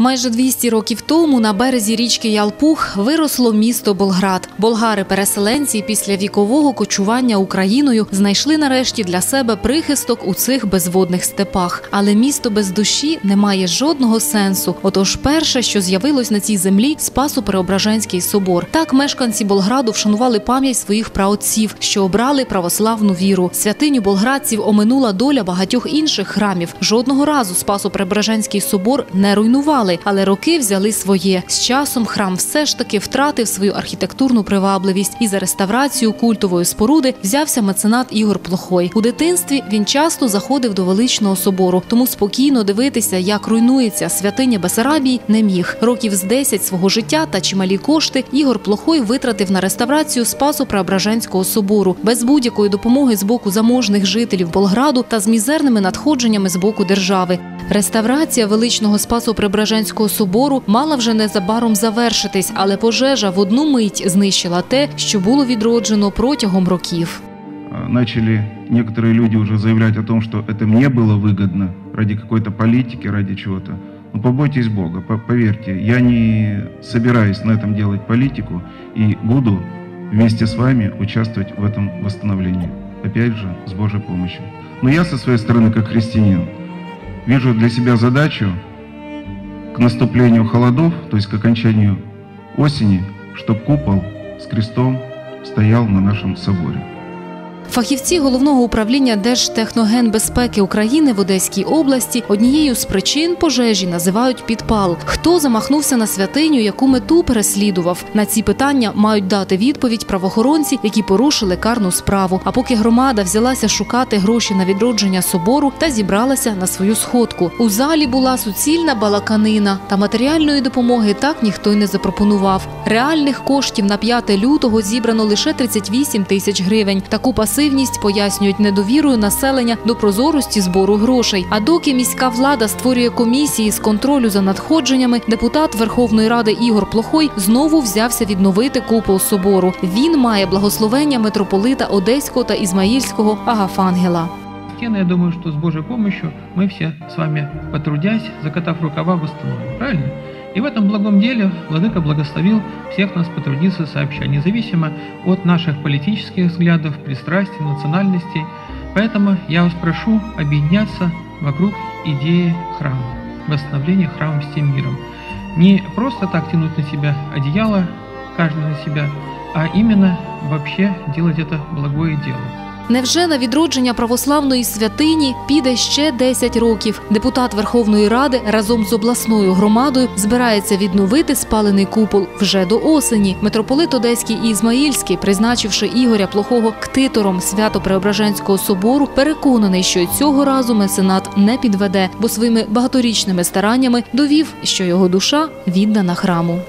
Майже 200 років тому на березі річки Ялпух виросло місто Болград. Болгари-переселенці після вікового кочування Україною знайшли нарешті для себе прихисток у цих безводних степах. Але місто без душі не має жодного сенсу. Отож, перше, що з'явилось на цій землі, Спасо-Преображенський собор. Так мешканці Болграду вшанували пам'ять своїх праотців, що обрали православну віру. Святиню болградців оминула доля багатьох інших храмів. Жодного разу Спасо-Преображенський собор не руйнували, але роки взяли своє. З часом храм все ж таки втратив свою архітектурну привабливість, і за реставрацію культової споруди взявся меценат Ігор Плохой. У дитинстві він часто заходив до величного собору, тому спокійно дивитися, як руйнується святиня Бесарабії, не міг. Років з 10 свого життя та чималі кошти Ігор Плохой витратив на реставрацію Спасу Преображенського собору без будь-якої допомоги з боку заможних жителів Болграду та з мізерними надходженнями з боку держави. Реставрація величного Спасу Преображенського собору мала вже незабаром завершитись, але пожежа в одну мить знищила те, що було відроджено протягом років. А, Начали некоторые люди уже заявлять о том, что это мне было выгодно ради какой-то политики, ради чего-то. Но побойтесь Бога, по- поверьте, я не собираюсь на этом делать политику и буду вместе с вами участвовать в этом восстановлении. Опять же, с Божьей помощью. Но я со своей стороны, как христианин, вижу для себя задачу наступлению холодов, то есть к окончанию осени, чтобы купол с крестом стоял на нашем соборе. Фахівці головного управління Держтехногенбезпеки України в Одеській області однією з причин пожежі називають підпал. Хто замахнувся на святиню, яку мету переслідував? На ці питання мають дати відповідь правоохоронці, які порушили карну справу. А поки громада взялася шукати гроші на відродження собору та зібралася на свою сходку. У залі була суцільна балаканина, та матеріальної допомоги так ніхто й не запропонував. Реальних коштів на 5 лютого зібрано лише 38 тисяч гривень. Таку пасивність пояснюють недовірою населення до прозорості збору грошей. А доки міська влада створює комісії з контролю за надходженнями, депутат Верховної Ради Ігор Плохой знову взявся відновити купол собору. Він має благословення митрополита Одеського та Ізмаїльського Агафангела. Я думаю, что с Божьей помощью мы все с вами, потрудясь, закатав рукава, восстановим. Правильно? И в этом благом деле Владыка благословил всех нас потрудиться сообща, независимо от наших политических взглядов, пристрастий, национальностей. Поэтому я вас прошу объединяться вокруг идеи храма, восстановления храма всем миром. Не просто так тянуть на себя одеяло, каждый на себя, а именно вообще делать это благое дело. Невже на відродження православної святині піде ще 10 років? Депутат Верховної Ради разом з обласною громадою збирається відновити спалений купол вже до осені. Митрополит Одеський і Ізмаїльський, призначивши Ігоря Плохого ктитором Свято-Преображенського собору, переконаний, що цього разу меценат не підведе, бо своїми багаторічними стараннями довів, що його душа віддана храму.